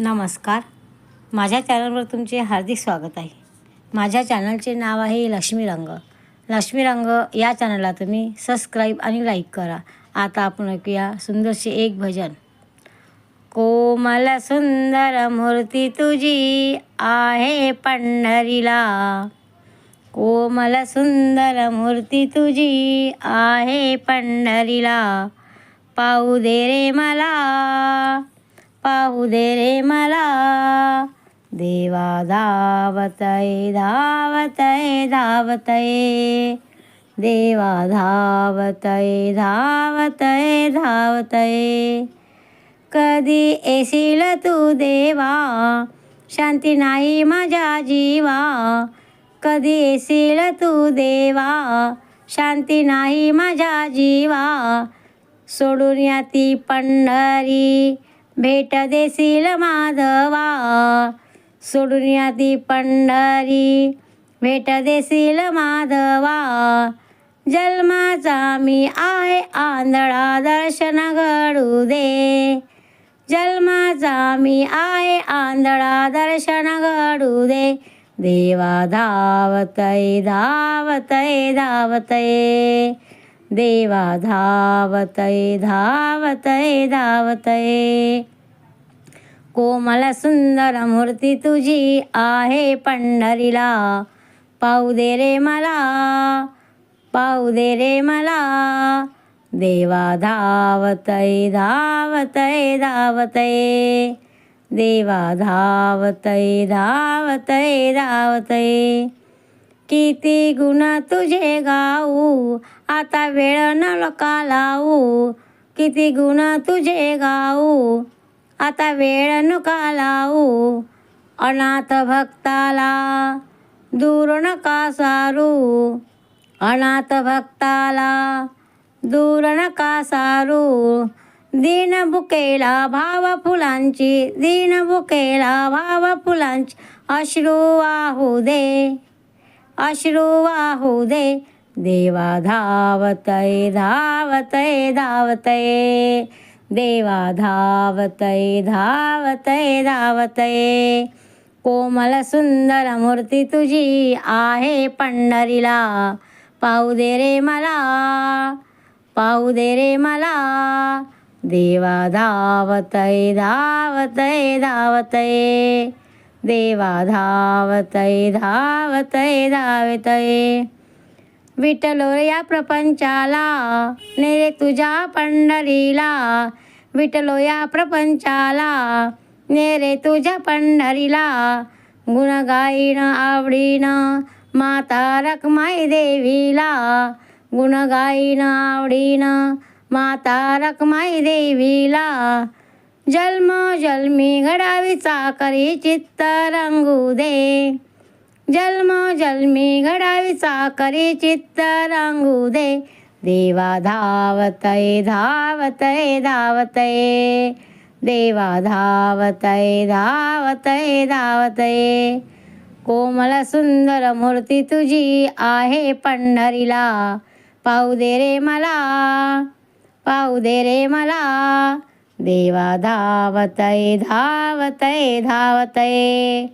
नमस्कार. माझ्या चॅनलवर तुमचे हार्दिक स्वागत आहे. माझ्या चॅनलचे नाव आहे लक्ष्मी रंग. लक्ष्मी रंग या चॅनलला तुम्ही सबस्क्राईब आणि लाईक करा. आता आपण ऐकूया सुंदरसे एक भजन. कोमल सुंदर मूर्ती तुझी आहे पंढरीला. कोमल सुंदर मूर्ती तुझी आहे पंढरीला. पाहू दे रे मला. पाहू दे रे मला. देवा धावतय धावतय धावतय. देवा धावतय धावतय धावतय. कधी येशील तू देवा? शांती नाही माझ्या जीवा. कधी येशील तू देवा? शांती नाही माझ्या जीवा. सोडून या ती पंढरी. भेट देशील माधवा. सोडून या ती पंढरी. भेट देशील माधवा. जन्माचा मी आहे आंधळा दर्शन घडू दे. जन्माचा मी आहे आंधळा दर्शन घडू दे. देवा धावतय धावतय धावतय. देवा धावतय धावतय धावतय. कोमल सुंदर मूर्ती तुझी आहे पंढरीला. पाऊ दे रे मला पाऊ दे रे मला. देवा धावतय धावतय धावतय. देवा धावतय धावतय धावतय. किती गुण तुझे गाऊ आता वेळ न लोका लावू किती गुण तुझे गाऊ. आता वेळ नका लावू अनाथ भक्ताला दूर नका सारू. अनाथ भक्ताला दूर नका सारू. दीन बुकेला भाव फुलांची दीन बुकेला भाव फुलांची अश्रू वाहू दे अश्रू वाहू दे. देवा धावतय धावतय धावतय. देवा धावतय धावतय धावतय. कोमल सुंदर मूर्ती तुझी आहे पंढरीला. पाहू दे रे मला पाहू दे रे मला. देवा धावतय धावतय धावतय. देवा धावतय धावतय धावतय. विठलो या प्रपंचाला नेरे तुझ्या पंढरीला. विठलो या प्रपंचाला नेरे तुझ्या पंढरीला. गुण गाईन आवडीन माता रखमाई देवीला. गुण गाईन आवडीन माता रखमाई देवीला. जन्म जन्मी घडावी चाकरी चित्त रंगू दे. जन्म जन्मी घडाविचा करी चित्त रंगू दे. देवा धावतय धावतये धावतये. देवा धावतय धावतये धावतय. कोमल सुंदर मूर्ती तुझी आहे पंढरीला. पाऊ दे रे मला पाऊ दे रे मला. देवा धावतय धावतय धावतय.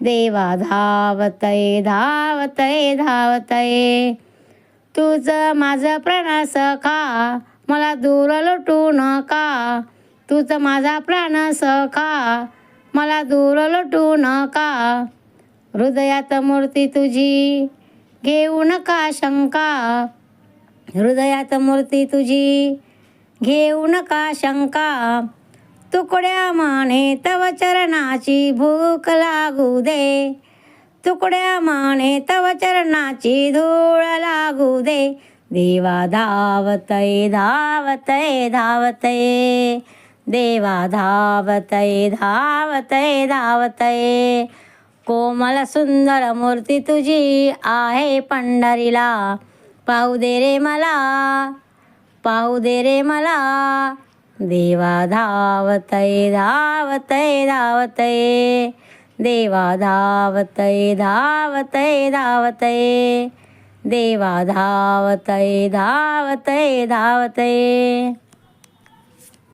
देवा धावतय धावतय धावतय. तुझं माझं प्राण सखा मला दूर लुटू नका. तुझं माझा प्राण सखा मला दूर लुटू नका. हृदयात मूर्ती तुझी घेऊ नका शंका. हृदयात मूर्ती तुझी घेऊ नका शंका. तुकड्या माने तव चरणाची भूक लागू दे. तुकड्या माने तव चरणाची धूळ लागू दे. देवा धावतय धावतय धावतय. देवा धावतय धावतय धावतय. कोमल सुंदर मूर्ती तुझी आहे पंढरीला. पाहू दे रे मला पाहू दे रे मला. देवा धावतय धावतय धावतय. देवा धावतय धावतय धावतय. देवा धावतय धावतय धावतय.